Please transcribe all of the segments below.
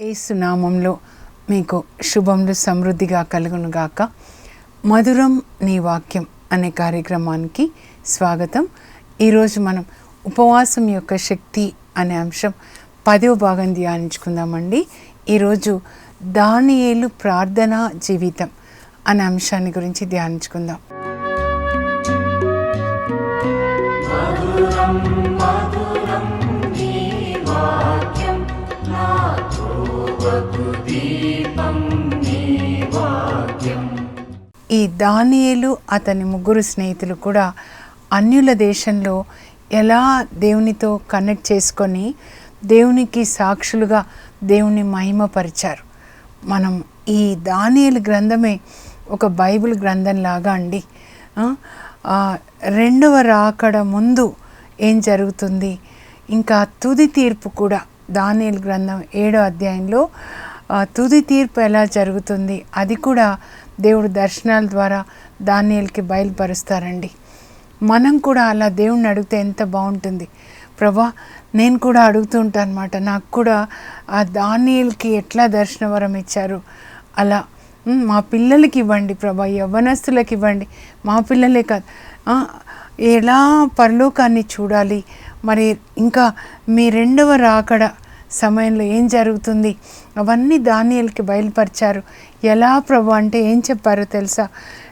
ఏసునామంలో మీకు శుభములు సమృద్ధిగా కలుగునుగాక మధురం నీ వాక్యం అనే కార్యక్రమానికి స్వాగతం. ఈరోజు మనం ఉపవాసం యొక్క శక్తి అనే అంశం పదవ భాగం ధ్యానించుకుందామండి. ఈరోజు దానియేలు ప్రార్థనా జీవితం అనే అంశాన్ని గురించి ధ్యానించుకుందాం. ఈ దానియేలు అతని ముగ్గురు స్నేహితులు కూడా అన్యుల దేశంలో ఎలా దేవునితో కనెక్ట్ చేసుకొని దేవునికి సాక్షులుగా దేవుని మహిమపరిచారు. మనం ఈ దానియలు గ్రంథమే ఒక బైబిల్ గ్రంథంలాగా అండి. రెండవ రాకడ ముందు ఏం జరుగుతుంది? ఇంకా తుది తీర్పు కూడా దానియలు గ్రంథం ఏడో అధ్యాయంలో తుది తీర్పు ఎలా జరుగుతుంది? అది కూడా దేవుడు దర్శనాల ద్వారా దానియల్కి బయలుపరుస్తారండి. మనం కూడా అలా దేవుణ్ణి అడిగితే ఎంత బాగుంటుంది? ప్రభా నేను కూడా అడుగుతుంటాను అనమాట నాకు కూడా ఆ దానియల్కి ఎట్లా దర్శనవరం ఇచ్చారు? అలా మా పిల్లలకి ఇవ్వండి ప్రభా యవ్వనస్తులకు ఇవ్వండి. మా పిల్లలే కాదు ఎలా పరలోకాన్ని చూడాలి? మరి ఇంకా మీ రెండవ రాకడ సమయంలో ఏం జరుగుతుంది? అవన్నీ దానియలకి బయలుపరిచారు. ఎలా ప్రభు అంటే ఏం చెప్పారో తెలుసా?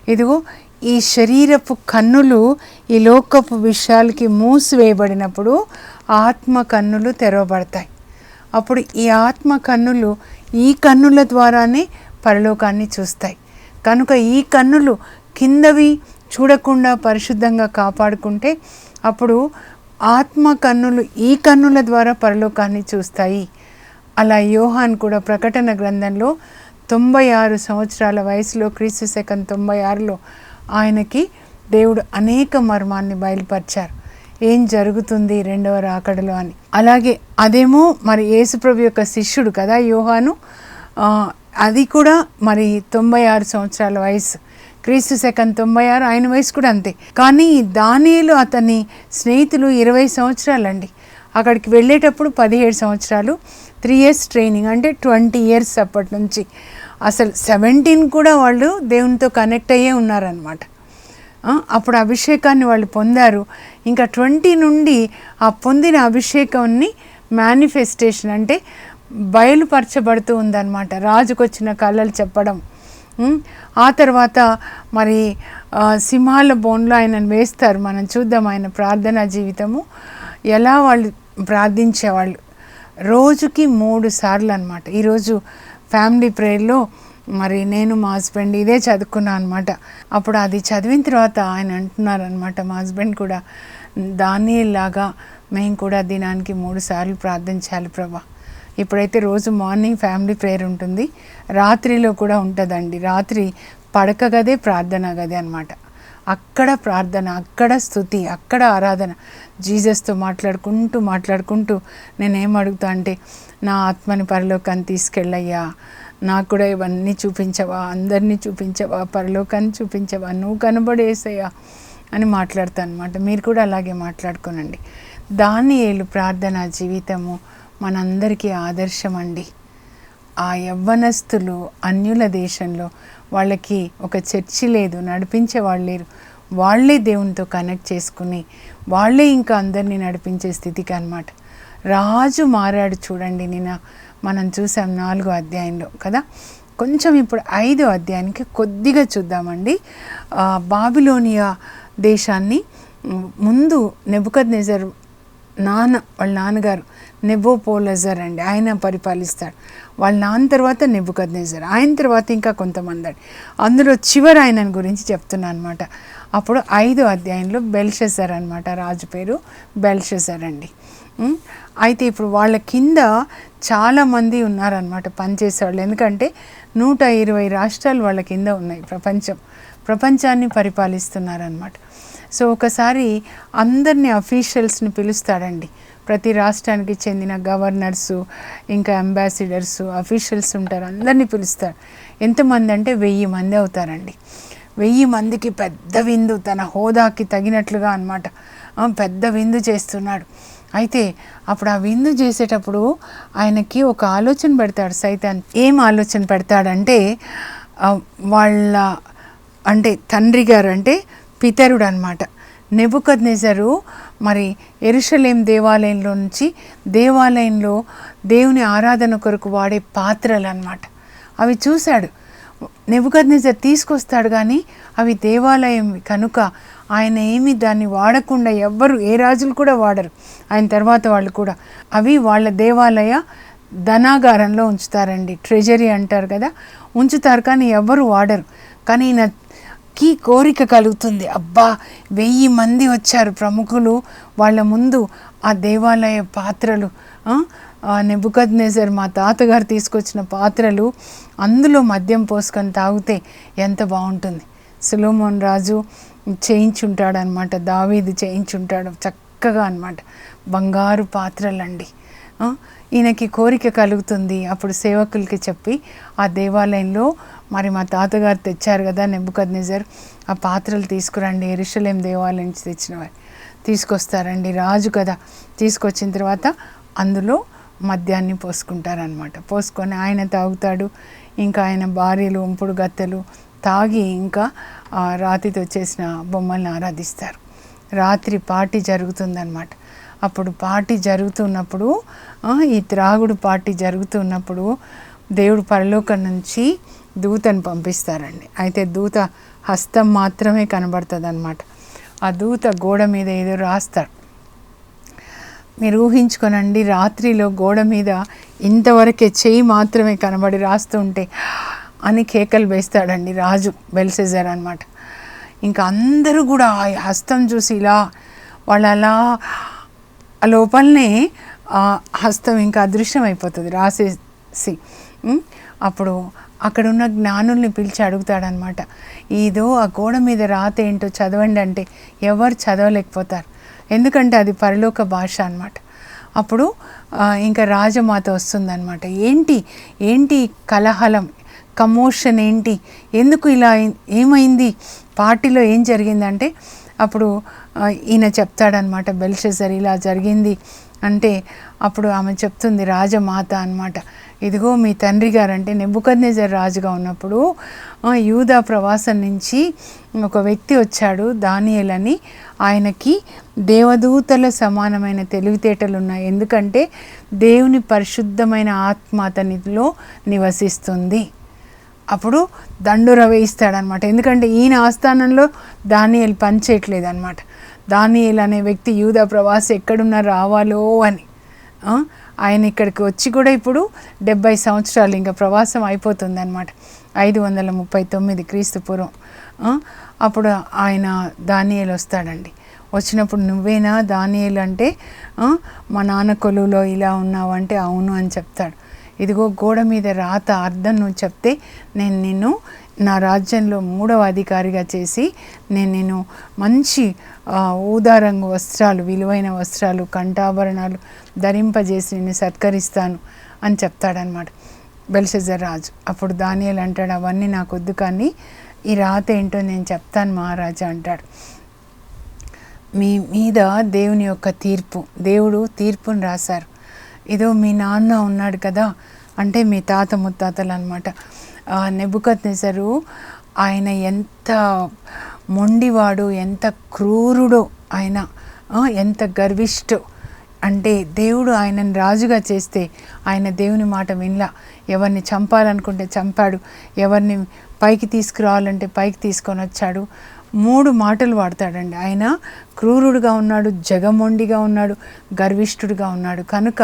ఇదిగో ఈ శరీరపు కన్నులు ఈ లోకపు విషయాలకి మూసివేయబడినప్పుడు ఆత్మ కన్నులు తెరవబడతాయి. అప్పుడు ఈ ఆత్మ కన్నులు ఈ కన్నుల ద్వారానే పరలోకాన్ని చూస్తాయి. కనుక ఈ కన్నులు కిందవి చూడకుండా పరిశుద్ధంగా కాపాడుకుంటే అప్పుడు ఆత్మ కన్నులు ఈ కన్నుల ద్వారా పరలోకాన్ని చూస్తాయి. అలా యోహాన్ కూడా ప్రకటన గ్రంథంలో తొంభై ఆరు సంవత్సరాల వయసులో క్రీస్తు శకం తొంభై ఆరులో ఆయనకి దేవుడు అనేక మర్మాన్ని బయలుపరిచారు. ఏం జరుగుతుంది రెండవ రాకడలో అని. అలాగే అదేమో మరి యేసుప్రభు యొక్క శిష్యుడు కదా యోహాను? అది కూడా మరి తొంభై ఆరు సంవత్సరాల వయసు. క్రీస్తు శకం తొంభై ఆరు ఆయన వయసు కూడా అంతే. కానీ దానిలో అతని స్నేహితులు ఇరవై సంవత్సరాలండి. అక్కడికి వెళ్ళేటప్పుడు పదిహేడు సంవత్సరాలు. త్రీ ఇయర్స్ ట్రైనింగ్ అంటే ట్వంటీ ఇయర్స్ అప్పటి నుంచి. అసలు సెవెంటీన్ కూడా వాళ్ళు దేవునితో కనెక్ట్ అయ్యే ఉన్నారనమాట అప్పుడు అభిషేకాన్ని వాళ్ళు పొందారు. ఇంకా ట్వంటీ నుండి ఆ పొందిన అభిషేకాన్ని మేనిఫెస్టేషన్ అంటే బయలుపరచబడుతూ ఉందన్నమాట. రాజుకొచ్చిన కళలు చెప్పడం. ఆ తర్వాత మరి సింహాల బోన్లో ఆయనను వేస్తారు. మనం చూద్దాం ఆయన ప్రార్థనా జీవితము. ఎలా వాళ్ళు ప్రార్థించేవాళ్ళు? రోజుకి మూడు సార్లు అనమాట ఈరోజు ఫ్యామిలీ ప్రేయర్లో మరి నేను మా హస్బెండ్ ఇదే చదువుకున్నాను అనమాట అప్పుడు అది చదివిన తర్వాత ఆయన అంటున్నారు అనమాట మా హస్బెండ్ కూడా దాని మేము కూడా దినానికి మూడు సార్లు ప్రార్థించాలి ప్రభా. ఇప్పుడైతే రోజు మార్నింగ్ ఫ్యామిలీ ప్రేయర్ ఉంటుంది. రాత్రిలో కూడా ఉంటుందండి. రాత్రి పడక గదే ప్రార్థన గదే అనమాట అక్కడ ప్రార్థన అక్కడ స్థుతి అక్కడ ఆరాధన. జీసస్తో మాట్లాడుకుంటూ మాట్లాడుకుంటూ నేనేం అడుగుతా అంటే నా ఆత్మని పరలోకాన్ని తీసుకెళ్ళయ్యా. నాకు కూడా ఇవన్నీ చూపించవా అందరినీ చూపించవా పరలోకాన్ని చూపించవా నువ్వు కనబడేసయ్యా అని మాట్లాడతాను అనమాట మీరు కూడా అలాగే మాట్లాడుకోనండి. దాని ఏళ్ళు ప్రార్థన జీవితము మనందరికీ ఆదర్శం అండి ఆ యవ్వనస్తులు అన్యుల దేశంలో వాళ్ళకి ఒక చర్చి లేదు నడిపించే వాళ్ళు లేరు. వాళ్ళే దేవునితో కనెక్ట్ చేసుకుని వాళ్ళే ఇంకా అందరినీ నడిపించే స్థితికి అనమాట రాజు మారాడు చూడండి నిన్న మనం చూసాం నాలుగో అధ్యాయంలో కదా? కొంచెం ఇప్పుడు ఐదో అధ్యాయానికి కొద్దిగా చూద్దామండి. బాబిలోనియా దేశాన్ని ముందు నెబుకద్ నాన్న వాళ్ళ నాన్నగారు నెబోపోలజర్ అండి. ఆయన పరిపాలిస్తాడు. వాళ్ళ నాన్న తర్వాత నెబుకద్నేజర్ ఆయన తర్వాత ఇంకా కొంతమంది అండి అందులో చివరి ఆయన గురించి చెప్తున్నా అనమాట అప్పుడు ఐదో అధ్యాయంలో బెల్షెసర్ అనమాట రాజు పేరు బెల్షెసర్ అండి. అయితే ఇప్పుడు వాళ్ళ కింద చాలామంది ఉన్నారనమాట పనిచేసేవాళ్ళు ఎందుకంటే నూట ఇరవై రాష్ట్రాలు వాళ్ళ కింద ఉన్నాయి ప్రపంచం. ప్రపంచాన్ని పరిపాలిస్తున్నారనమాట సో ఒకసారి అందరినీ అఫీషియల్స్ని పిలుస్తాడండి. ప్రతి రాష్ట్రానికి చెందిన గవర్నర్సు ఇంకా అంబాసిడర్సు అఫీషియల్స్ ఉంటారు. అందరినీ పిలుస్తారు. ఎంతమంది అంటే వెయ్యి మంది అవుతారండి. వెయ్యి మందికి పెద్ద విందు తన హోదాకి తగినట్లుగా అనమాట పెద్ద విందు చేస్తున్నాడు. అయితే అప్పుడు ఆ విందు చేసేటప్పుడు ఆయనకి ఒక ఆలోచన పెడతాడు సైతాన్. ఏం ఆలోచన పెడతాడంటే వాళ్ళ అంటే తండ్రి గారు అంటే పితరుడు అనమాట నెబుకద్నెజరు మరి ఎరుషలేం దేవాలయంలో నుంచి దేవాలయంలో దేవుని ఆరాధన కొరకు వాడే పాత్రలు అనమాట అవి చూశాడు. నెబుకద్నెజర్ తీసుకొస్తాడు కానీ అవి దేవాలయం కనుక ఆయన ఏమి దాన్ని వాడకుండా ఎవ్వరు ఏ రాజులు కూడా వాడరు. ఆయన తర్వాత వాళ్ళు కూడా. అవి వాళ్ళ దేవాలయ ధనాగారంలో ఉంచుతారండి. ట్రెజరీ అంటారు కదా. ఉంచుతారు కానీ ఎవ్వరు వాడరు. కానీ ఈయన కి కోరిక కలుగుతుంది. అబ్బా వెయ్యి మంది వచ్చారు ప్రముఖులు. వాళ్ళ ముందు ఆ దేవాలయ పాత్రలు నెబుకద్నేజర్ మా తాతగారు తీసుకొచ్చిన పాత్రలు అందులో మద్యం పోసుకొని తాగితే ఎంత బాగుంటుంది. సులోమోన్ రాజు చేయించుంటాడు అనమాట దావీది చేయించుంటాడు చక్కగా అనమాట. బంగారు పాత్రలండి. ఈయనకి కోరిక కలుగుతుంది. అప్పుడు సేవకులకి చెప్పి ఆ దేవాలయంలో మరి మా తాతగారు తెచ్చారు కదా నెబ్బుకద్నిజర్ ఆ పాత్రలు తీసుకురండి. ఎరుషలేం దేవాలయం నుంచి తెచ్చినవారు తీసుకొస్తారండి. రాజు కదా. తీసుకొచ్చిన తర్వాత అందులో మద్యాన్ని పోసుకుంటారనమాట పోసుకొని ఆయన తాగుతాడు. ఇంకా ఆయన భార్యలు ఉంపుడు గత్తెలు తాగి ఇంకా రాతితో చేసిన బొమ్మల్ని ఆరాధిస్తారు. రాత్రి పార్టీ జరుగుతుందన్నమాట. అప్పుడు పార్టీ జరుగుతున్నప్పుడు ఈ త్రాగుడు పార్టీ జరుగుతున్నప్పుడు దేవుడు పరలోకం నుంచి దూతను పంపిస్తారండి. అయితే దూత హస్తం మాత్రమే కనబడుతుంది అనమాట ఆ దూత గోడ మీద ఏదో రాస్తాడు. మీరు ఊహించుకోనండి రాత్రిలో గోడ మీద ఇంతవరకే చేయి మాత్రమే కనబడి రాస్తుంటే అని కేకలు వేస్తాడండి రాజు బెల్సెజర్ అనమాట ఇంకా అందరూ కూడా ఆ హస్తం చూసి ఇలా వాళ్ళు అలా ఆ లోపలనే హస్తం ఇంకా అదృశ్యం అయిపోతుంది రాసేసి అప్పుడు అక్కడ ఉన్న జ్ఞానుల్ని పిలిచి అడుగుతాడనమాట ఏదో ఆ గోడ మీద రాత ఏంటో చదవండి అంటే ఎవరు చదవలేకపోతారు. ఎందుకంటే అది పరలోక భాష అన్నమాట. అప్పుడు ఇంకా రాజమాత వస్తుందన్నమాట. ఏంటి? ఏంటి కలహలం? కమోషన్ ఏంటి? ఎందుకు ఇలా ఏమైంది? పార్టీలో ఏం జరిగిందంటే అప్పుడు ఈయన చెప్తాడనమాట బెల్షెజర్ ఇలా జరిగింది అంటే అప్పుడు ఆమె చెప్తుంది రాజమాత అన్నమాట. ఇదిగో మీ తండ్రి గారు అంటే నెబ్బుకద్నేజర్ రాజుగా ఉన్నప్పుడు యూదా ప్రవాసం నుంచి ఒక వ్యక్తి వచ్చాడు దానియలని అని. ఆయనకి దేవదూతల సమానమైన తెలివితేటలు ఉన్నాయి ఎందుకంటే దేవుని పరిశుద్ధమైన ఆత్మ అతనిలో నివసిస్తుంది. అప్పుడు దండుర వేయిస్తాడనమాట. ఎందుకంటే ఈయన ఆస్థానంలో దానియేల్ పనిచేయట్లేదు అనమాట దానియేల్ అనే వ్యక్తి యూదా ప్రవాసి ఎక్కడున్నా రావాలో అని. ఆయన ఇక్కడికి వచ్చి కూడా ఇప్పుడు డెబ్బై సంవత్సరాలు ఇంకా ప్రవాసం అయిపోతుందన్నమాట. ఐదు వందల ముప్పై తొమ్మిది క్రీస్తు పూర్వం. అప్పుడు ఆయన దానియలు వస్తాడండి. వచ్చినప్పుడు నువ్వేనా దానియలు అంటే మా నాన్న కొలువులో ఇలా ఉన్నావంటే అవును అని చెప్తాడు. ఇదిగో గోడ మీద రాత అర్థం నువ్వు చెప్తే నేను నిన్ను నా రాజ్యంలో మూడవ అధికారిగా చేసి నేను నేను మంచి ఊదారంగు ఊదా రంగు వస్త్రాలు విలువైన వస్త్రాలు కంఠాభరణాలు ధరింపజేసి నేను సత్కరిస్తాను అని చెప్తాడనమాట బెల్షజర్ రాజు. అప్పుడు దానియలు అంటాడు అవన్నీ నాకు వద్దు కానీ ఈ రాత ఏంటో నేను చెప్తాను మహారాజా అంటాడు. మీ మీద దేవుని యొక్క తీర్పు దేవుడు తీర్పుని రాశారు. ఏదో మీ నాన్న ఉన్నాడు కదా అంటే మీ తాత ముత్తాతలు అనమాట నెబుకత్ నెసరు ఆయన ఎంత మొండివాడు ఎంత క్రూరుడో ఆయన ఎంత గర్విష్ఠు. అంటే దేవుడు ఆయనను రాజుగా చేస్తే ఆయన దేవుని మాట వినలా. ఎవరిని చంపాలనుకుంటే చంపాడు. ఎవరిని పైకి తీసుకురావాలంటే పైకి తీసుకొని వచ్చాడు. మూడు మాటలు వాడతాడండి. ఆయన క్రూరుడుగా ఉన్నాడు జగమొండిగా ఉన్నాడు గర్విష్ఠుడిగా ఉన్నాడు. కనుక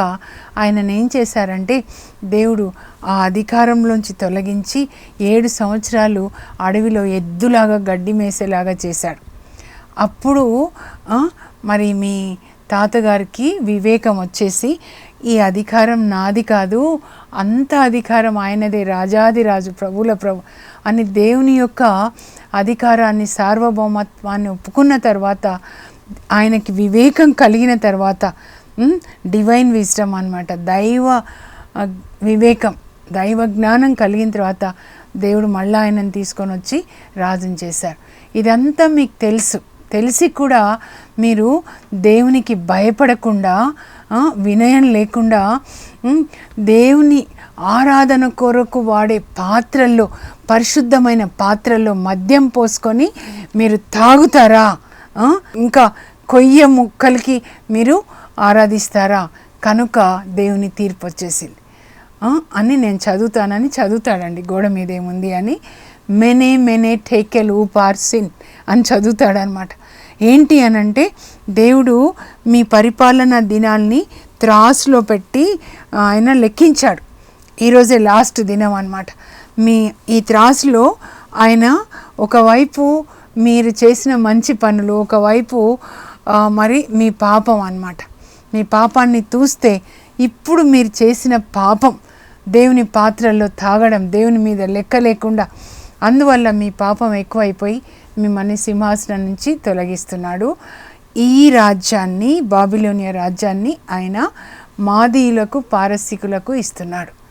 ఆయనను ఏం చేశారంటే దేవుడు ఆ అధికారంలోంచి తొలగించి ఏడు సంవత్సరాలు అడవిలో ఎద్దులాగా గడ్డి మేసేలాగా చేశాడు. అప్పుడు మరి మీ తాతగారికి వివేకం వచ్చేసి ఈ అధికారం నాది కాదు అంత అధికారం ఆయనదే రాజాది రాజు ప్రభుల ప్రభు అని దేవుని యొక్క అధికారాన్ని సార్వభౌమత్వాన్ని ఒప్పుకున్న తర్వాత ఆయనకి వివేకం కలిగిన తర్వాత డివైన్ విజ్డమ్ అన్నమాట. దైవ వివేకం దైవ జ్ఞానం కలిగిన తర్వాత దేవుడు మళ్ళీ ఆయనను తీసుకొని వచ్చి రాజుని చేశారు. ఇదంతా మీకు తెలుసు. తెలిసి కూడా మీరు దేవునికి భయపడకుండా వినయం లేకుండా దేవుని ఆరాధన కొరకు వాడే పాత్రల్లో పరిశుద్ధమైన పాత్రల్లో మద్యం పోసుకొని మీరు తాగుతారా? ఇంకా కొయ్య ముక్కలకి మీరు ఆరాధిస్తారా? కనుక దేవుని తీర్పు వచ్చేసింది. అని నేను చదువుతానని చదువుతాడండి. గోడ మీద ఏముంది అని మెనే మెనే టేకెల్ ఊపార్ సిన్ అని చదువుతాడనమాట. ఏంటి అనంటే దేవుడు మీ పరిపాలన దినాల్ని త్రాసులో పెట్టి ఆయన లెక్కించాడు. ఈరోజే లాస్ట్ దినం అన్నమాట. మీ ఈ త్రాసులో ఆయన ఒకవైపు మీరు చేసిన మంచి పనులు ఒకవైపు మరి మీ పాపం అన్నమాట. మీ పాపాన్ని చూస్తే ఇప్పుడు మీరు చేసిన పాపం దేవుని పాత్రల్లో తాగడం దేవుని మీద లెక్క లేకుండా అందువల్ల మీ పాపం ఎక్కువైపోయి మిమ్మల్ని సింహాసనం నుంచి తొలగిస్తున్నాడు. ఈ రాజ్యాన్ని బాబిలోనియా రాజ్యాన్ని ఆయన మాదీయులకు పారసికులకు ఇస్తున్నాడు.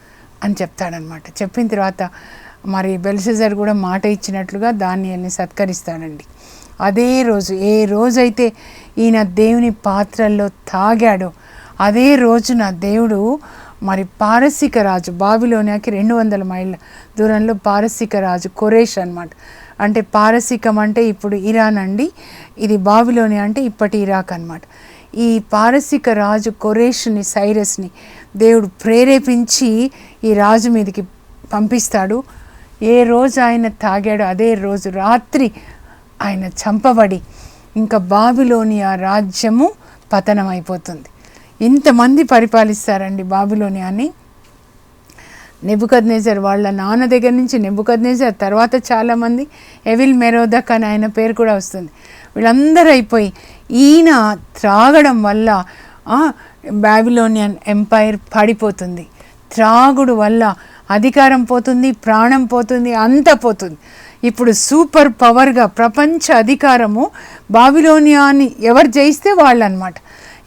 అని చెప్తాడనమాట. చెప్పిన తర్వాత మరి బెల్సెజర్ కూడా మాట ఇచ్చినట్లుగా దానియల్ని సత్కరిస్తాడండి. అదే రోజు ఏ రోజైతే ఈయన దేవుని పాత్రల్లో తాగాడో అదే రోజున దేవుడు మరి పారసిక రాజు బాబిలోనియాకి రెండు వందల మైళ్ళ దూరంలో పారసిక రాజు కొరేష్ అన్నమాట. అంటే పారసికం అంటే ఇప్పుడు ఇరాన్ అండి ఇది బావిలోని అంటే ఇప్పటి ఇరాక్ అన్నమాట. ఈ పారసిక రాజు కొరేష్ని సైరస్ని దేవుడు ప్రేరేపించి ఈ రాజు మీదకి పంపిస్తాడు. ఏ రోజు ఆయన తాగాడో అదే రోజు రాత్రి ఆయన చంపబడి ఇంకా బాబిలోనియా రాజ్యము పతనమైపోతుంది. ఇంతమంది పరిపాలిస్తారండి బాబిలోనియాని. నెబుకద్నేజర్ వాళ్ళ నాన్న దగ్గర నుంచి నెబుకద్నేజర్ తర్వాత చాలామంది ఎవిల్ మెరోదక్ అని ఆయన పేరు కూడా వస్తుంది. వీళ్ళందరూ అయిపోయి ఈయన త్రాగడం వల్ల బాబిలోనియన్ ఎంపైర్ పడిపోతుంది. త్రాగుడు వల్ల అధికారం పోతుంది ప్రాణం పోతుంది అంత పోతుంది. ఇప్పుడు సూపర్ పవర్గా ప్రపంచ అధికారము బాబిలోనియాని ఎవరు జయిస్తే వాళ్ళు అనమాట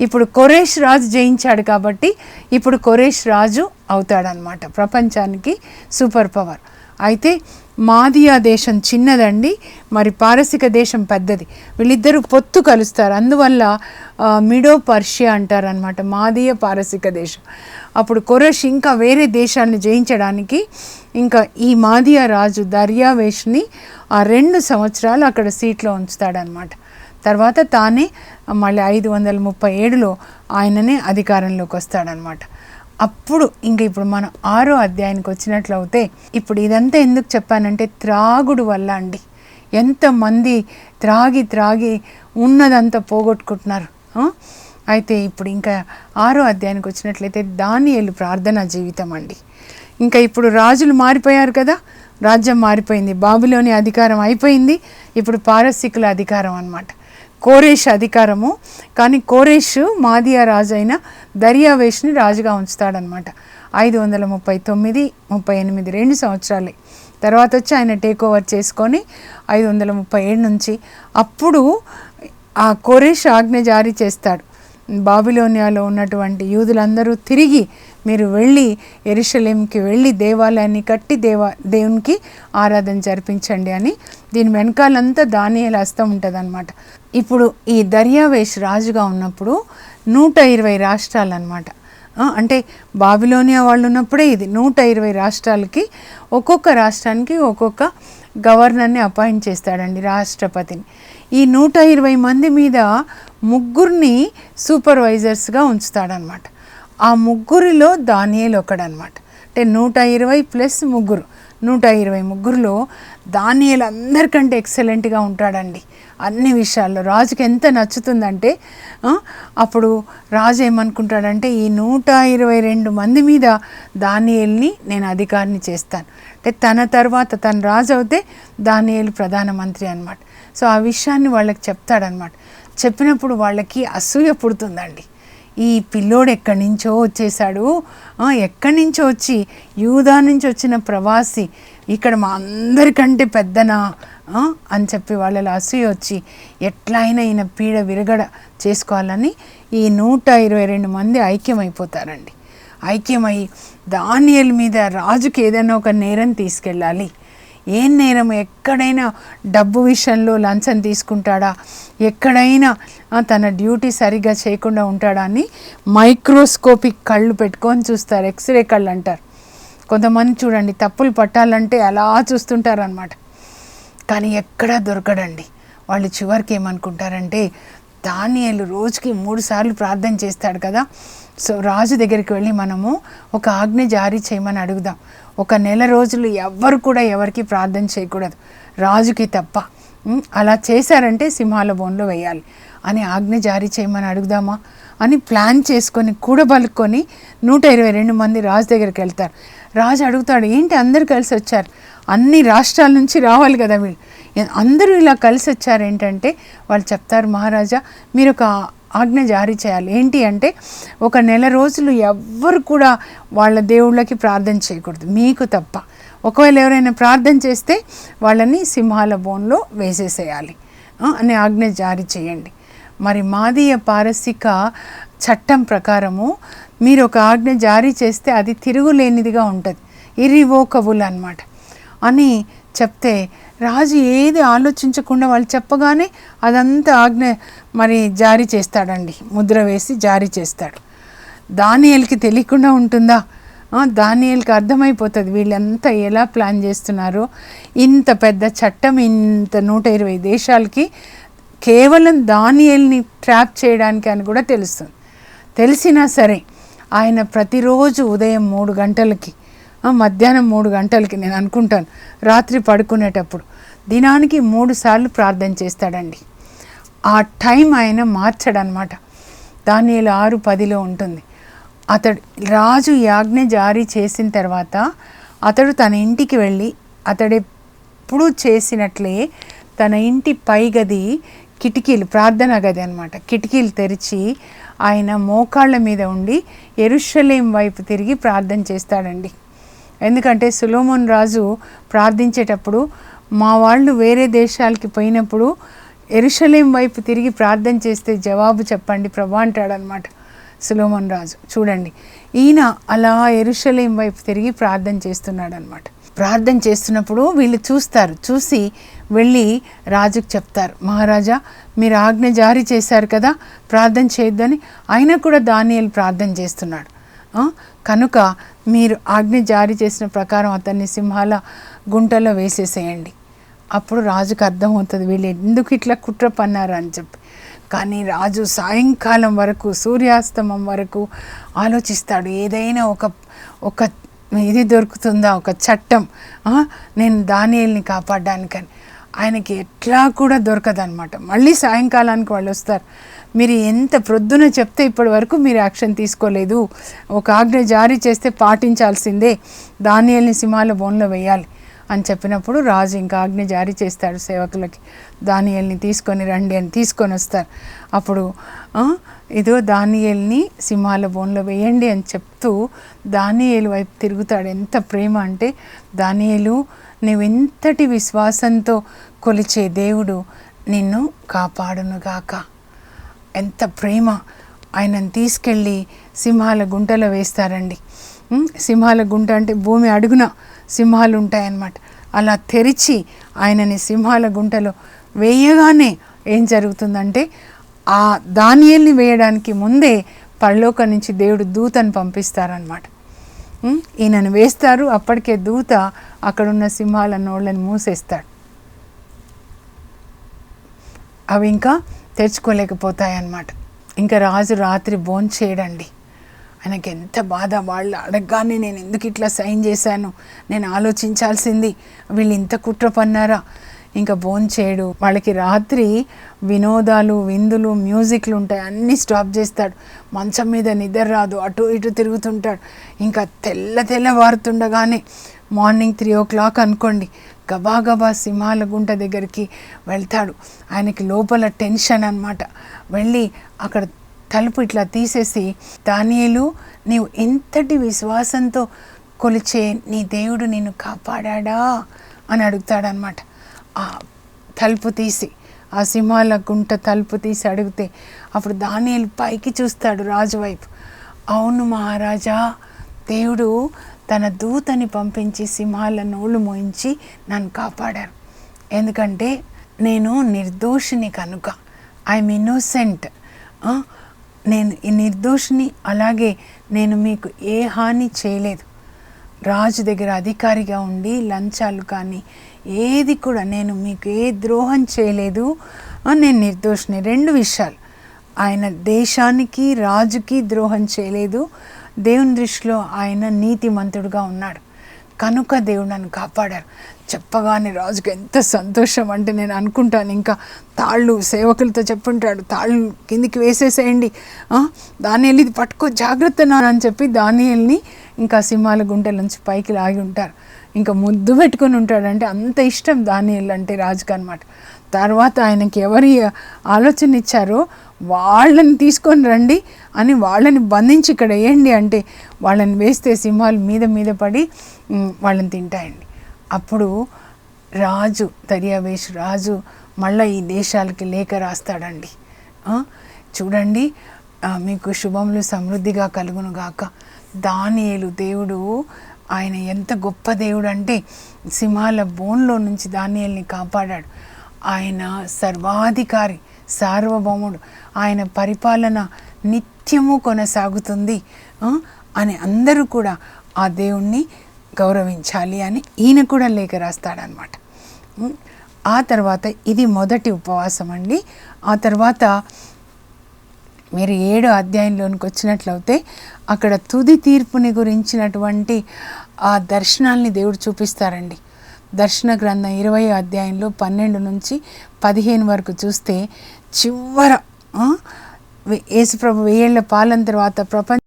ఇప్పుడు కొరేష్ రాజు జయించాడు కాబట్టి ఇప్పుడు కొరేష్ రాజు అవుతాడనమాట ప్రపంచానికి సూపర్ పవర్. అయితే మాదియా దేశం చిన్నదండి మరి పారసిక దేశం పెద్దది. వీళ్ళిద్దరూ పొత్తు కలుస్తారు. అందువల్ల మిడో పర్షియా అంటారనమాట మాదియ పారసిక దేశం. అప్పుడు కొరష్ ఇంకా వేరే దేశాలను జయించడానికి ఇంకా ఈ మాదియా రాజు దర్యావేష్ని ఆ రెండు సంవత్సరాలు అక్కడ సీట్లో ఉంచుతాడనమాట తర్వాత తానే మళ్ళీ ఐదు వందల ముప్పై ఏడులో ఆయననే అధికారంలోకి వస్తాడనమాట అప్పుడు ఇంక ఇప్పుడు మనం ఆరో అధ్యాయానికి వచ్చినట్లు ఇప్పుడు ఇదంతా ఎందుకు చెప్పానంటే త్రాగుడు వల్ల అండి. ఎంతమంది త్రాగి త్రాగి ఉన్నదంతా పోగొట్టుకుంటున్నారు. అయితే ఇప్పుడు ఇంకా ఆరో అధ్యాయానికి వచ్చినట్లయితే దానియలు ప్రార్థనా జీవితం అండి. ఇంకా ఇప్పుడు రాజులు మారిపోయారు కదా రాజ్యం మారిపోయింది. బాబులోని అధికారం అయిపోయింది. ఇప్పుడు పారసికుల అధికారం అన్నమాట. కోరేష్ అధికారము. కానీ కోరేష్ మాదియా రాజు అయిన దర్యావేష్ని రాజుగా ఉంచుతాడనమాట ఐదు వందల ముప్పై తొమ్మిది ముప్పై ఎనిమిది రెండు సంవత్సరాలే. తర్వాత వచ్చి ఆయన టేక్ ఓవర్ చేసుకొని ఐదు వందల ముప్పై ఏడు నుంచి అప్పుడు ఆ కోరేష్ ఆజ్ఞ జారీ చేస్తాడు. బాబిలోనియాలో ఉన్నటువంటి యూదులందరూ తిరిగి మీరు వెళ్ళి ఎరుషలేంకి వెళ్ళి దేవాలయాన్ని కట్టి దేవా దేవునికి ఆరాధన జరిపించండి అని దీని వెనకాలంతా దానియాల హస్తం ఉంటుంది అనమాట ఇప్పుడు ఈ దర్యావేష్ రాజుగా ఉన్నప్పుడు నూట ఇరవై రాష్ట్రాలు అనమాట అంటే బాబిలోనియా వాళ్ళు ఉన్నప్పుడే ఇది నూట ఇరవై రాష్ట్రాలకి ఒక్కొక్క రాష్ట్రానికి ఒక్కొక్క గవర్నర్ని అపాయింట్ చేస్తాడండి రాష్ట్రపతిని. ఈ నూట ఇరవై మంది మీద ముగ్గురిని సూపర్వైజర్స్గా ఉంచుతాడనమాట ఆ ముగ్గురిలో దానియేలు ఒకడనమాట అంటే నూట ఇరవై ప్లస్ ముగ్గురు నూట ఇరవై ముగ్గురులో దానియేలు అందరికంటే ఎక్సలెంట్గా ఉంటాడండి అన్ని విషయాల్లో. రాజుకి ఎంత నచ్చుతుందంటే అప్పుడు రాజు ఏమనుకుంటాడంటే ఈ నూట ఇరవై రెండు మంది మీద దానియల్ని నేను అధికారిని చేస్తాను. అంటే తన తర్వాత తను రాజు అవుతే దానియేలు ప్రధానమంత్రి అన్నమాట. సో ఆ విషయాన్ని వాళ్ళకి చెప్తాడనమాట చెప్పినప్పుడు వాళ్ళకి అసూయ పుడుతుందండి. ఈ పిల్లోడు ఎక్కడి నుంచో వచ్చేసాడు ఎక్కడి నుంచో వచ్చి యూదా నుంచి వచ్చిన ప్రవాసి ఇక్కడ మా అందరికంటే పెద్దనా అని చెప్పి వాళ్ళ అసూయ వచ్చి ఎట్లయినా ఈయన పీడ విరగడ చేసుకోవాలని ఈ నూట ఇరవై రెండు మంది ఐక్యమైపోతారండి. ఐక్యమై దానియల్ మీద రాజుకి ఏదైనా ఒక నేరం తీసుకెళ్ళాలి. ఏం నేరం? ఎక్కడైనా డబ్బు విషయంలో లంచం తీసుకుంటాడా? ఎక్కడైనా తన డ్యూటీ సరిగ్గా చేయకుండా ఉంటాడా అని మైక్రోస్కోపిక్ కళ్ళు పెట్టుకొని చూస్తారు. ఎక్స్రే కళ్ళు అంటారు కొంతమంది చూడండి తప్పులు పట్టాలంటే అలా చూస్తుంటారనమాట కానీ ఎక్కడా దొరకడండి. వాళ్ళు చివరికి ఏమనుకుంటారంటే దానియలు రోజుకి మూడు సార్లు ప్రార్థన చేస్తాడు కదా. సో రాజు దగ్గరికి వెళ్ళి మనము ఒక ఆజ్ఞ జారీ చేయమని అడుగుదాం. ఒక నెల రోజులు ఎవ్వరు కూడా ఎవరికి ప్రార్థన చేయకూడదు. రాజుకి తప్ప. అలా చేశారంటే సింహాల బోన్లో వేయాలి అని ఆజ్ఞ జారీ చేయమని అడుగుదామా అని ప్లాన్ చేసుకొని కూడబలుకొని నూట ఇరవై రెండు మంది రాజు దగ్గరికి వెళ్తారు. రాజు అడుగుతాడు ఏంటి అందరు కలిసి వచ్చారు? అన్ని రాష్ట్రాల నుంచి రావాలి కదా వీళ్ళు అందరూ ఇలా కలిసి వచ్చారు ఏంటంటే వాళ్ళు చెప్తారు మహారాజా మీరు ఒక ఆజ్ఞ జారీ చేయాలి. ఏంటి అంటే ఒక నెల రోజులు ఎవ్వరు కూడా వాళ్ళ దేవుళ్ళకి ప్రార్థన చేయకూడదు మీకు తప్ప. ఒకవేళ ఎవరైనా ప్రార్థన చేస్తే వాళ్ళని సింహాల బోన్లో వేసేసేయాలి అనే ఆజ్ఞ జారీ చేయండి. మరి మాదీయ పారసిక చట్టం ప్రకారము మీరు ఒక ఆజ్ఞ జారీ చేస్తే అది తిరుగులేనిదిగా ఉంటుంది. ఇరివోకబుల్ అన్నమాట. అని చెప్తే రాజు ఏది ఆలోచించకుండా వాళ్ళు చెప్పగానే అదంతా ఆజ్ఞ మరి జారీ చేస్తాడండి. ముద్ర వేసి జారీ చేస్తాడు. దానియల్కి తెలియకుండా ఉంటుందా? దానియల్కి అర్థమైపోతుంది వీళ్ళంతా ఎలా ప్లాన్ చేస్తున్నారో. ఇంత పెద్ద చట్టం ఇంత నూట ఇరవై దేశాలకి కేవలం దానియల్ని ట్రాప్ చేయడానికి అని కూడా తెలుస్తుంది. తెలిసినా సరే ఆయన ప్రతిరోజు ఉదయం మూడు గంటలకి మధ్యాహ్నం మూడు గంటలకి నేను అనుకుంటాను రాత్రి పడుకునేటప్పుడు. దినానికి మూడు సార్లు ప్రార్థన చేస్తాడండి. ఆ టైం ఆయన మార్చడనమాట. దానిలో ఆరు పదిలో ఉంటుంది. అతడు రాజు యాజ్ఞ జారీ చేసిన తర్వాత అతడు తన ఇంటికి వెళ్ళి అతడెప్పుడు చేసినట్లే తన ఇంటి పై గది కిటికీలు ప్రార్థన గది అనమాట కిటికీలు తెరిచి ఆయన మోకాళ్ళ మీద ఉండి ఎరుషలేం వైపు తిరిగి ప్రార్థన చేస్తాడండి. ఎందుకంటే సులోమోన్ రాజు ప్రార్థించేటప్పుడు మా వాళ్ళు వేరే దేశాలకి పోయినప్పుడు ఎరుషలేం వైపు తిరిగి ప్రార్థన చేస్తే జవాబు చెప్పండి ప్రభా అంటాడనమాట సులోమన్ రాజు. చూడండి ఈయన అలా ఎరుషలేం వైపు తిరిగి ప్రార్థన చేస్తున్నాడనమాట ప్రార్థన చేస్తున్నప్పుడు వీళ్ళు చూస్తారు. చూసి వెళ్ళి రాజుకు చెప్తారు. మహారాజా మీరు ఆజ్ఞ జారీ చేశారు కదా ప్రార్థన చేయొద్దని. అయినా కూడా దానియలు ప్రార్థన చేస్తున్నాడు. కనుక మీరు ఆజ్ఞ జారీ చేసిన ప్రకారం అతన్ని సింహాల గుంటలో వేసేసేయండి. అప్పుడు రాజుకు అర్థమవుతుంది వీళ్ళు ఎందుకు ఇట్లా కుట్ర పన్నారు అని చెప్పి. కానీ రాజు సాయంకాలం వరకు సూర్యాస్తమం వరకు ఆలోచిస్తాడు. ఏదైనా ఒక ఒక ఇది దొరుకుతుందా? ఒక చట్టం. నేను దానియల్ని కాపాడడానికని. ఆయనకి ఎట్లా కూడా దొరకదనమాట మళ్ళీ సాయంకాలానికి వాళ్ళు వస్తారు. మీరు ఎంత ప్రొద్దున చెప్తే ఇప్పటి వరకు మీరు యాక్షన్ తీసుకోలేదు. ఒక ఆజ్ఞ జారీ చేస్తే పాటించాల్సిందే. దానియల్ని సింహాల బోన్లో వేయాలి. అని చెప్పినప్పుడు రాజు ఇంకా ఆజ్ఞ జారీ చేస్తాడు సేవకులకి. దానియల్ని తీసుకొని రండి అని తీసుకొని వస్తారు. అప్పుడు ఇదో దానియల్ని సింహాల బోన్లో వేయండి అని చెప్తూ దానియేలు వైపు తిరుగుతాడు. ఎంత ప్రేమ అంటే దానియేలు నువ్వెంతటి విశ్వాసంతో కొలిచే దేవుడు నిన్ను కాపాడునుగాక ఎంత ప్రేమ. ఆయనను తీసుకెళ్ళి సింహాల గుంటలో వేస్తారండి. సింహాల గుంట అంటే భూమి అడుగున సింహాలు ఉంటాయన్నమాట అలా తెరిచి ఆయనని సింహాల గుంటలో వేయగానే ఏం జరుగుతుందంటే ఆ దానియల్ని వేయడానికి ముందే పరలోక నుంచి దేవుడు దూతను పంపిస్తారనమాట ఈయనను వేస్తారు. అప్పటికే దూత అక్కడున్న సింహాల నోళ్ళని మూసేస్తాడు. అవి ఇంకా తెరుచుకోలేకపోతాయి అన్నమాట ఇంకా రాజు రాత్రి భోంచేయడండి. ఆయనకి ఎంత బాధ వాళ్ళు అడగగానే నేను ఎందుకు ఇట్లా సైన్ చేశాను? నేను ఆలోచించాల్సింది వీళ్ళు ఇంత కుట్ర పన్నారా ఇంకా బోన్ చేయడు. వాళ్ళకి రాత్రి వినోదాలు విందులు మ్యూజిక్లు ఉంటాయి అన్నీ స్టాప్ చేస్తాడు. మంచం మీద నిద్ర రాదు అటు ఇటు తిరుగుతుంటాడు. ఇంకా తెల్ల తెల్లవారుతుండగానే మార్నింగ్ త్రీ ఓ క్లాక్ అనుకోండి గబా గబా సింహాల గుంట దగ్గరికి వెళ్తాడు. ఆయనకి లోపల టెన్షన్ అనమాట వెళ్ళి అక్కడ తలుపు ఇట్లా తీసేసి దానియలు నీవు ఎంతటి విశ్వాసంతో కొలిచే నీ దేవుడు నిన్ను కాపాడా అని అడుగుతాడనమాట ఆ తలుపు తీసి ఆ సింహాల గుంట తలుపు తీసి అడిగితే అప్పుడు దానియలు పైకి చూస్తాడు రాజు వైపు. అవును మహారాజా దేవుడు తన దూతని పంపించి సింహాల నోళ్ళు మోయించి నన్ను కాపాడారు. ఎందుకంటే నేను నిర్దోషిని కనుక ఐఎమ్ ఇన్నోసెంట్ నేను ఈ నిర్దోషిని అలాగే నేను మీకు ఏ హాని చేయలేదు. రాజు దగ్గర అధికారిగా ఉండి లంచాలు కానీ ఏది కూడా నేను మీకు ఏ ద్రోహం చేయలేదు అని నేను నిర్దోషిని. రెండు విషయాలు. ఆయన దేశానికి రాజుకి ద్రోహం చేయలేదు. దేవుని దృష్టిలో ఆయన నీతిమంతుడుగా ఉన్నాడు. కనుక దేవుడు నన్ను కాపాడారు. చెప్పగానే రాజుకి ఎంత సంతోషం అంటే నేను అనుకుంటాను. ఇంకా తాళ్ళు సేవకులతో చెప్పుంటాడు తాళ్ళు కిందికి వేసేసేయండి. దానియల్ ఇది పట్టుకో జాగ్రత్త అని చెప్పి దానియల్ని ఇంకా సింహాల గుంటల నుంచి పైకి లాగి ఉంటారు. ఇంకా ముద్దు పెట్టుకొని ఉంటాడంటే అంత ఇష్టం దానియల్ అంటే రాజుకి అనమాట తర్వాత ఆయనకి ఎవరి ఆలోచన ఇచ్చారో వాళ్ళని తీసుకొని రండి అని వాళ్ళని బంధించి ఇక్కడ వేయండి అంటే వాళ్ళని వేస్తే సింహాలు మీద మీద పడి వాళ్ళని తింటాయండి. అప్పుడు రాజు దర్యావేష్ రాజు మళ్ళీ ఈ దేశాలకి లేఖ రాస్తాడండి. చూడండి మీకు శుభములు సమృద్ధిగా కలుగును గాక. దానియేలు దేవుడు ఆయన ఎంత గొప్ప దేవుడు అంటే సింహాల బోన్లో నుంచి దానియల్ని కాపాడాడు. ఆయన సర్వాధికారి సార్వభౌముడు. ఆయన పరిపాలన నిత్యము కొనసాగుతుంది అని అందరూ కూడా ఆ దేవుణ్ణి గౌరవించాలి అని ఈయన కూడా లేఖ రాస్తాడనమాట ఆ తర్వాత ఇది మొదటి ఉపవాసం అండి. ఆ తర్వాత మీరు ఏడు అధ్యాయంలోనికి వచ్చినట్లయితే అక్కడ తుది తీర్పుని గురించినటువంటి ఆ దర్శనాల్ని దేవుడు చూపిస్తారండి. దర్శన గ్రంథం ఇరవై అధ్యాయంలో పన్నెండు నుంచి పదిహేను వరకు చూస్తే చివర యేసుప్రభు వెయ్యేళ్ళ పాలన తర్వాత ప్రపంచ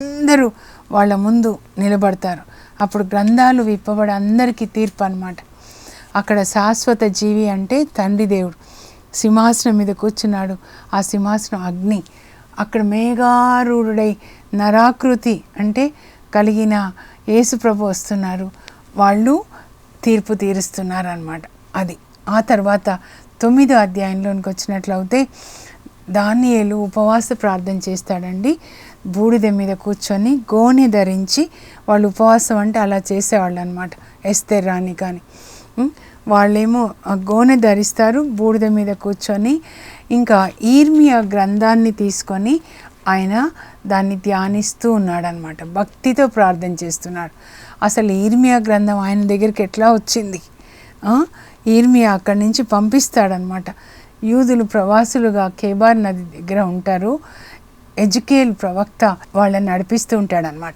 అందరూ వాళ్ళ ముందు నిలబడతారు. అప్పుడు గ్రంథాలు విప్పబడి అందరికీ తీర్పు అనమాట అక్కడ శాశ్వత జీవి అంటే తండ్రి దేవుడు. సింహాసనం మీద కూర్చున్నాడు. ఆ సింహాసనం అగ్ని. అక్కడ మేఘారూఢుడై నరాకృతి అంటే కలిగిన యేసుప్రభు వస్తున్నారు. వాళ్ళు తీర్పు తీరుస్తున్నారు అనమాట అది. ఆ తర్వాత తొమ్మిదో అధ్యాయంలోనికి వచ్చినట్లయితే దానియేలు ఉపవాస ప్రార్థన చేస్తాడండి. బూడిద మీద కూర్చొని గోనె ధరించి వాళ్ళు ఉపవాసం అంటే అలా చేసేవాళ్ళు అనమాట ఎస్తే రాని కానీ వాళ్ళేమో గోనె ధరిస్తారు బూడిద మీద కూర్చొని ఇంకా ఈర్మియా గ్రంథాన్ని తీసుకొని ఆయన దాన్ని ధ్యానిస్తూ ఉన్నాడనమాట. భక్తితో ప్రార్థన చేస్తున్నాడు అసలు ఈర్మియా గ్రంథం ఆయన దగ్గరికి ఎట్లా వచ్చింది? ఈర్మియా అక్కడి నుంచి పంపిస్తాడనమాట. యూదులు ప్రవాసులుగా కేబార్ నది దగ్గర ఉంటారు. ఎజుకేల్ ప్రవక్త వాళ్ళని నడిపిస్తూ ఉంటాడనమాట.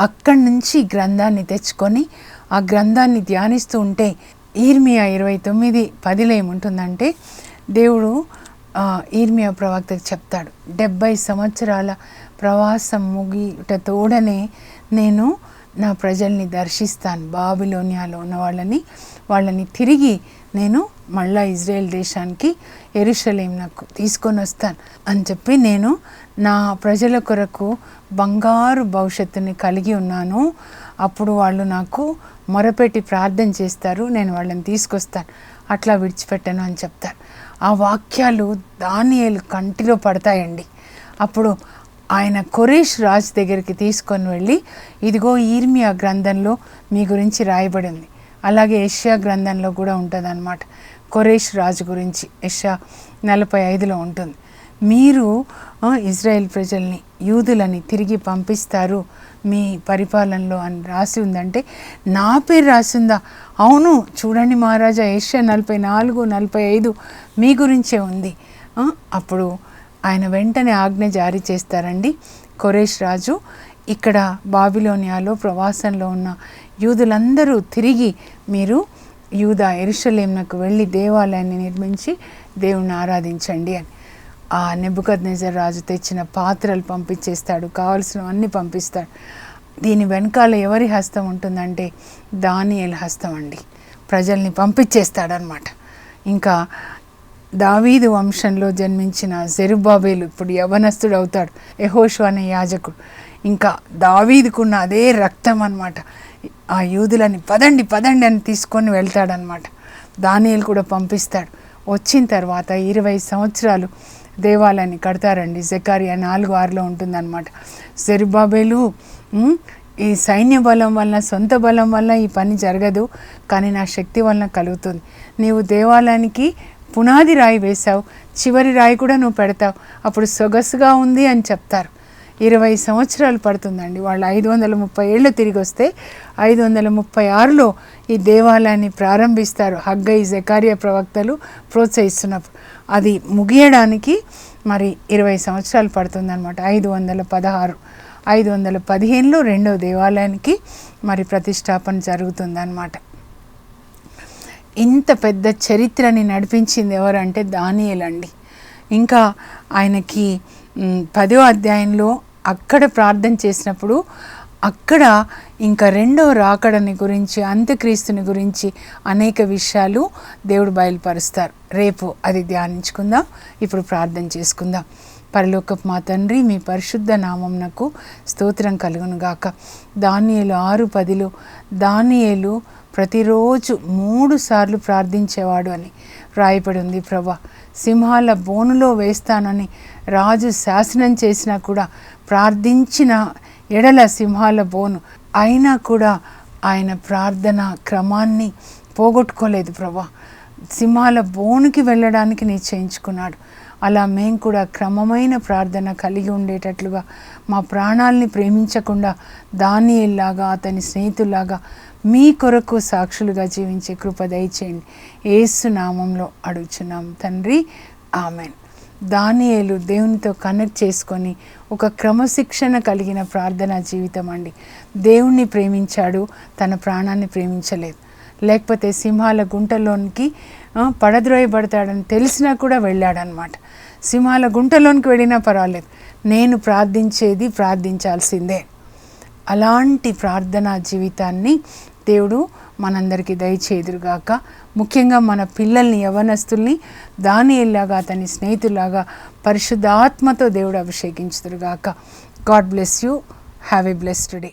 అక్కడి నుంచి గ్రంథాన్ని తెచ్చుకొని ఆ గ్రంథాన్ని ధ్యానిస్తూ ఉంటే ఈర్మియా ఇరవై తొమ్మిది పదిలో ఏముంటుందంటే దేవుడు ఈర్మియా ప్రవక్తకు చెప్తాడు డెబ్బై సంవత్సరాల ప్రవాసం ముగిట తోడనే నేను నా ప్రజల్ని దర్శిస్తాను. బాబిలోనియాలో ఉన్న వాళ్ళని వాళ్ళని తిరిగి నేను మళ్ళా ఇజ్రాయెల్ దేశానికి ఎరుషలేం నాకు తీసుకొని వస్తాను. అని చెప్పి నేను నా ప్రజల కొరకు బంగారు భవిష్యత్తుని కలిగి ఉన్నాను. అప్పుడు వాళ్ళు నాకు మొరపెట్టి ప్రార్థన చేస్తారు. నేను వాళ్ళని తీసుకొస్తాను. అట్లా విడిచిపెట్టను అని చెప్తారు. ఆ వాక్యాలు దానియలు కంటిలో పడతాయండి. అప్పుడు ఆయన కొరేష్ రాజు దగ్గరికి తీసుకొని వెళ్ళి ఇదిగో ఈర్మియా గ్రంథంలో మీ గురించి రాయబడి ఉంది అలాగే ఏషియా గ్రంథంలో కూడా ఉంటుంది అనమాట కొరేష్ రాజు గురించి యెషయా నలభై ఐదులో ఉంటుంది. మీరు ఇజ్రాయెల్ ప్రజల్ని యూదులని తిరిగి పంపిస్తారు. మీ పరిపాలనలో అని రాసి ఉందంటే నా పేరు రాసిందా? అవును చూడండి మహారాజా ఏషియా నలభై నాలుగు నలభై ఐదు మీ గురించే ఉంది. అప్పుడు ఆయన వెంటనే ఆజ్ఞ జారీ చేస్తారండి. కొరేష్ రాజు ఇక్కడ బాబిలోనియాలో ప్రవాసంలో ఉన్న యూదులందరూ తిరిగి మీరు యూదా ఎరుషలేంనకు వెళ్ళి దేవాలయాన్ని నిర్మించి దేవుణ్ణి ఆరాధించండి అని. ఆ నెబుకద్నెజర్ రాజు తెచ్చిన పాత్రలు పంపించేస్తాడు కావలసినవన్నీ పంపిస్తాడు. దీని వెనకాల ఎవరి హస్తం ఉంటుందంటే దానియల్ హస్తం అండి. ప్రజల్ని పంపించేస్తాడనమాట ఇంకా దావీదు వంశంలో జన్మించిన జెరుబాబేలు ఇప్పుడు యవనస్తుడు అవుతాడు యహోషు అనే యాజకుడు. ఇంకా దావీదుకున్న అదే రక్తం అనమాట ఆ యూదులని పదండి పదండి అని తీసుకొని వెళ్తాడనమాట దానియలు కూడా పంపిస్తాడు. వచ్చిన తర్వాత ఇరవై సంవత్సరాలు దేవాలయాన్ని కడతారండి. జకారియా నాలుగు ఆరులో ఉంటుందన్నమాట. జెరుబాబేలు ఈ సైన్య బలం వలన సొంత బలం వల్ల ఈ పని జరగదు కానీ నా శక్తి వలన కలుగుతుంది. నీవు దేవాలయానికి పునాది రాయి వేశావు చివరి రాయి కూడా నువ్వు పెడతావు. అప్పుడు సొగసుగా ఉంది అని చెప్తారు. ఇరవై సంవత్సరాలు పడుతుందండి. వాళ్ళు ఐదు వందల ముప్పై ఏళ్ళు తిరిగి వస్తే ఐదు వందల ముప్పై ఆరులో ఈ దేవాలయాన్ని ప్రారంభిస్తారు. హగ్గయి జకారియా ప్రవక్తలు ప్రోత్సహిస్తున్నప్పుడు. అది ముగియడానికి మరి ఇరవై సంవత్సరాలు పడుతుందన్నమాట. ఐదు వందల పదహారు ఐదు వందల పదిహేనులో రెండో దేవాలయానికి మరి ప్రతిష్టాపన జరుగుతుందన్నమాట. ఇంత పెద్ద చరిత్రని నడిపించింది ఎవరంటే దానియేలండి ఇంకా ఆయనకి పదో అధ్యాయంలో అక్కడ ప్రార్థన చేసినప్పుడు అక్కడ ఇంకా రెండో రాకడని గురించి అంత్యక్రీస్తుని గురించి అనేక విషయాలు దేవుడు బయలుపరుస్తారు. రేపు అది ధ్యానించుకుందాం. ఇప్పుడు ప్రార్థన చేసుకుందాం. పరలోకపు మా తండ్రి మీ పరిశుద్ధ నామంనకు స్తోత్రం కలుగును గాక. ఆరు పదిలో దానియేలు ప్రతిరోజు మూడు సార్లు ప్రార్థించేవాడు అని రాయబడి ఉంది ప్రభా. సింహాల బోనులో వేస్తానని రాజు శాసనం చేసినా కూడా ప్రార్థించిన ఎడల సింహాల బోను. అయినా కూడా ఆయన ప్రార్థన క్రమాన్ని పోగొట్టుకోలేదు ప్రభా. సింహాల బోనుకి వెళ్ళడానికి నిశ్చయించుకున్నాడు. అలా మేము కూడా క్రమమైన ప్రార్థన కలిగి ఉండేటట్లుగా మా ప్రాణాల్ని ప్రేమించకుండా దానిలాగా అతని స్నేహితులాగా మీ కొరకు సాక్షులుగా జీవించే కృప దయచేయండి. ఏసు నామంలో అడుగుచున్నాం తండ్రి. ఆమెన్. దానియేలు దేవునితో కనెక్ట్ చేసుకొని ఒక క్రమశిక్షణ కలిగిన ప్రార్థనా జీవితం అండి. దేవుణ్ణి ప్రేమించాడు తన ప్రాణాన్ని ప్రేమించలేదు. లేకపోతే సింహాల గుంటలోనికి పడద్రోయబడతాడని తెలిసినా కూడా వెళ్ళాడనమాట. సింహాల గుంటలోనికి వెళ్ళినా పర్వాలేదు. నేను ప్రార్థించేది ప్రార్థించాల్సిందే. అలాంటి ప్రార్థనా జీవితాన్ని దేవుడు మనందరికీ దయచేదురుగాక. ముఖ్యంగా మన పిల్లల్ని యవనస్తుల్ని దానిలాగా అతని స్నేహితులాగా పరిశుద్ధాత్మతో దేవుడు అభిషేకించుదురుగాక. God bless you. Have a blessed day.